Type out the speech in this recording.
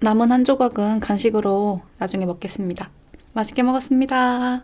남은 한 조각은 간식으로 나중에 먹겠습니다. 맛있게 먹었습니다.